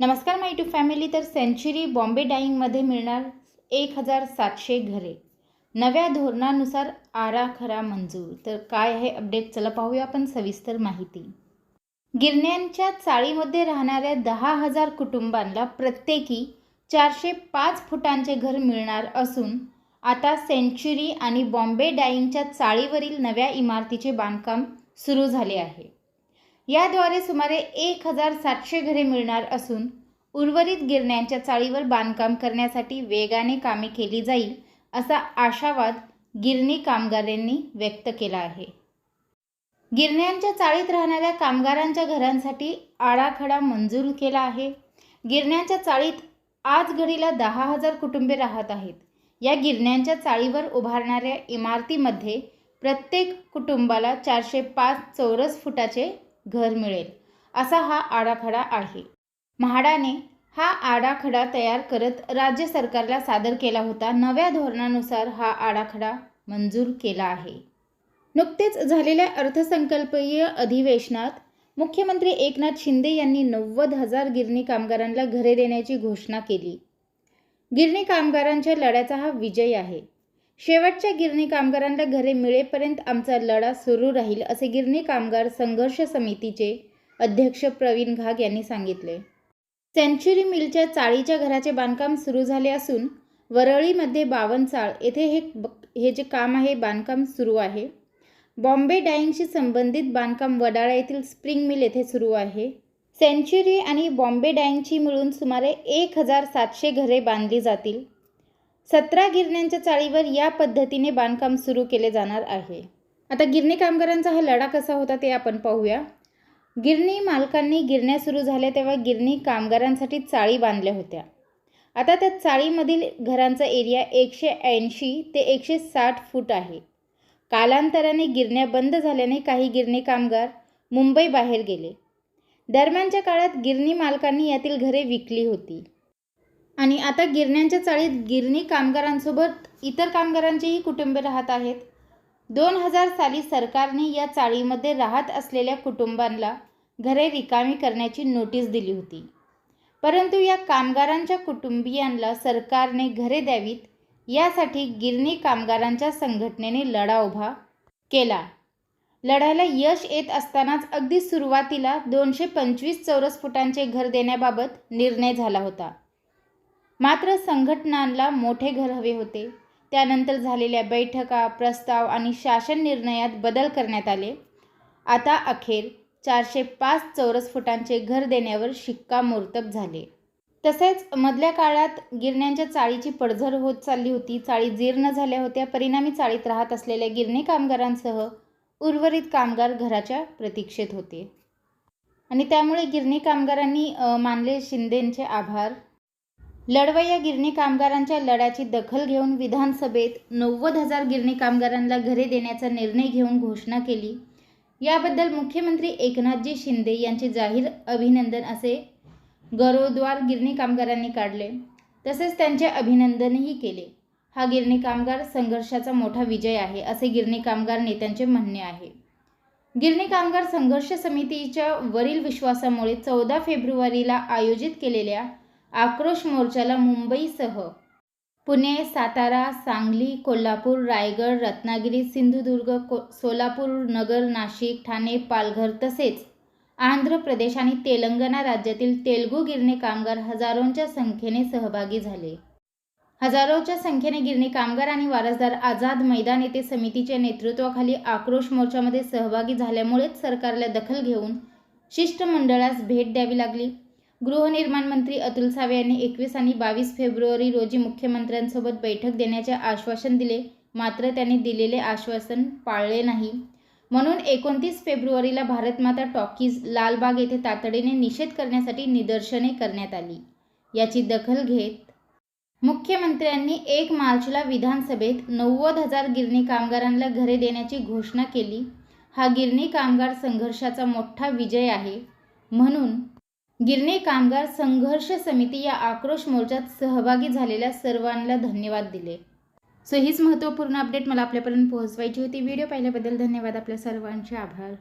नमस्कार my two family तर century Bombay डाईंगमध्ये मिळणार एक हजार सातशे घरे. नव्या धोरणानुसार आराखडा मंजूर. तर काय आहे अपडेट चला पाहूया आपण सविस्तर माहिती. गिरण्यांच्या चाळीमध्ये राहणाऱ्या दहा हजार कुटुंबांना प्रत्येकी चारशे पाच फुटांचे घर मिळणार असून आता सेंच्युरी आणि बॉम्बे डाईंगच्या चाळीवरील नव्या इमारतीचे बांधकाम सुरू झाले आहे. याद्वारे सुमारे एक हजार सातशे घरे मिळणार असून उर्वरित गिरण्यांच्या चाळीवर बांधकाम करण्यासाठी वेगाने कामे केली जाईल असा आशावाद गिरणी कामगारांनी व्यक्त केला आहे. गिरण्यांच्या चाळीत राहणाऱ्या कामगारांच्या घरांसाठी आराखडा मंजूर केला आहे. गिरण्यांच्या चाळीत आज घडीला दहा हजार कुटुंबे राहत आहेत. या गिरण्यांच्या चाळीवर उभारणाऱ्या इमारतीमध्ये प्रत्येक कुटुंबाला चारशे पाच चौरस फुटाचे घर मिळेल असा हा आराखडा आहे. म्हाडाने हा आराखडा तयार करत राज्य सरकारला सादर केला होता. नव्या धोरणानुसार हा आराखडा मंजूर केला आहे. नुकतेच झालेल्या अर्थसंकल्पीय अधिवेशनात मुख्यमंत्री एकनाथ शिंदे यांनी नव्वद हजार गिरणी कामगारांना घरे देण्याची घोषणा केली. गिरणी कामगारांच्या लढ्याचा हा विजय आहे. शेवटच्या गिरणी कामगारांना घरे मिळेपर्यंत आमचा लढा सुरू राहील असे गिरणी कामगार संघर्ष समितीचे अध्यक्ष प्रवीण घाग यांनी सांगितले. सेंच्युरी मिलच्या चाळीच्या घराचे बांधकाम सुरू झाले असून वरळीमध्ये बावनचाळ येथे हे हे जे काम आहे बांधकाम सुरू आहे. बॉम्बे डाईंगशी संबंधित बांधकाम वडाळा येथील स्प्रिंग मिल येथे सुरू आहे. सेंच्युरी आणि बॉम्बे डाईंगची मिळून सुमारे एक हजार सातशे घरे बांधली जातील. सतरा गिरण्यांच्या चाळीवर या पद्धतीने बांधकाम सुरू केले जाणार आहे. आता गिरणी कामगारांचा हा लढा कसा होता ते आपण पाहूया. गिरणी मालकांनी गिरण्या सुरू झाल्या तेव्हा गिरणी कामगारांसाठी चाळी बांधल्या होत्या. आता त्या चाळीमधील घरांचा एरिया एकशे ऐंशी ते एकशे साठ फूट आहे. कालांतराने गिरण्या बंद झाल्याने काही गिरणी कामगार मुंबई बाहेर गेले. दरम्यानच्या काळात गिरणी मालकांनी यातील घरे विकली होती. आणि आता गिरण्यांच्या चाळीत गिरणी कामगारांसोबत इतर कामगारांचेही कुटुंबे राहत आहेत. दोन हजार साली सरकारने या चाळीमध्ये राहत असलेल्या कुटुंबांना घरे रिकामी करण्याची नोटीस दिली होती. परंतु या कामगारांच्या कुटुंबियांना सरकारने घरे द्यावीत यासाठी गिरणी कामगारांच्या संघटनेने लढा उभा केला. लढ्याला यश येत असतानाच अगदी सुरुवातीला दोनशे पंचवीस चौरस फुटांचे घर देण्याबाबत निर्णय झाला होता. मात्र संघटनांना मोठे घर हवे होते. त्यानंतर झालेल्या बैठका प्रस्ताव आणि शासन निर्णयात बदल करण्यात आले. आता अखेर चारशे पाच चौरस फुटांचे घर देण्यावर शिक्कामोर्तब झाले. तसेच मधल्या काळात गिरण्यांच्या चाळीची पडझड होत चालली होती. चाळी जीर्ण झाल्या होत्या. परिणामी चाळीत राहत असलेल्या गिरणी कामगारांसह उर्वरित कामगार घराच्या प्रतीक्षेत होते. आणि त्यामुळे गिरणी कामगारांनी मानले शिंदेंचे आभार. लढवय्या गिरणी कामगारांच्या लढ्याची दखल घेऊन विधानसभेत नव्वद हजार गिरणी कामगारांना घरे देण्याचा निर्णय घेऊन घोषणा केली. याबद्दल मुख्यमंत्री एकनाथजी शिंदे यांचे जाहीर अभिनंदन असे गौरवद्वार गिरणी कामगारांनी काढले. तसेच त्यांचे अभिनंदनही केले. हा गिरणी कामगार संघर्षाचा मोठा विजय आहे असे गिरणी कामगार नेत्यांचे म्हणणे आहे. गिरणी कामगार संघर्ष समितीच्या वरील विश्वासामुळे चौदा फेब्रुवारीला आयोजित केलेल्या आक्रोश मोर्चाला मुंबईसह. पुणे सातारा सांगली कोल्हापूर रायगड रत्नागिरी सिंधुदुर्ग को सोलापूर नगर नाशिक ठाणे पालघर तसेच आंध्र प्रदेश आणि तेलंगणा राज्यातील तेलगू गिरणी कामगार हजारोंच्या संख्येने सहभागी झाले. हजारोच्या संख्येने गिरणी कामगार आणि वारसदार आझाद मैदान येथे समितीच्या नेतृत्वाखाली आक्रोश मोर्चामध्ये सहभागी झाल्यामुळेच सरकारला दखल घेऊन शिष्टमंडळास भेट द्यावी लागली. गृहनिर्माण मंत्री अतुल सावे यांनी एकवीस आणि बावीस फेब्रुवारी रोजी मुख्यमंत्र्यांसोबत बैठक देण्याचे आश्वासन दिले. मात्र त्यांनी दिलेले आश्वासन पाळले नाही. म्हणून एकोणतीस फेब्रुवारीला भारतमाता टॉकीज लालबाग येथे तातडीने निषेध करण्यासाठी निदर्शने करण्यात आली. याची दखल घेत मुख्यमंत्र्यांनी एक मार्चला विधानसभेत नव्वद हजार गिरणी कामगारांना घरे देण्याची घोषणा केली. हा गिरणी कामगार संघर्षाचा मोठा विजय आहे. म्हणून गिरणे कामगार संघर्ष समिती या आक्रोश मोर्चात सहभागी झालेल्या सर्वांना धन्यवाद दिले. सो हीच महत्त्वपूर्ण अपडेट मला आपल्यापर्यंत पोहोचवायची होती. व्हिडिओ पाहिल्याबद्दल धन्यवाद. आपल्या सर्वांचे आभार.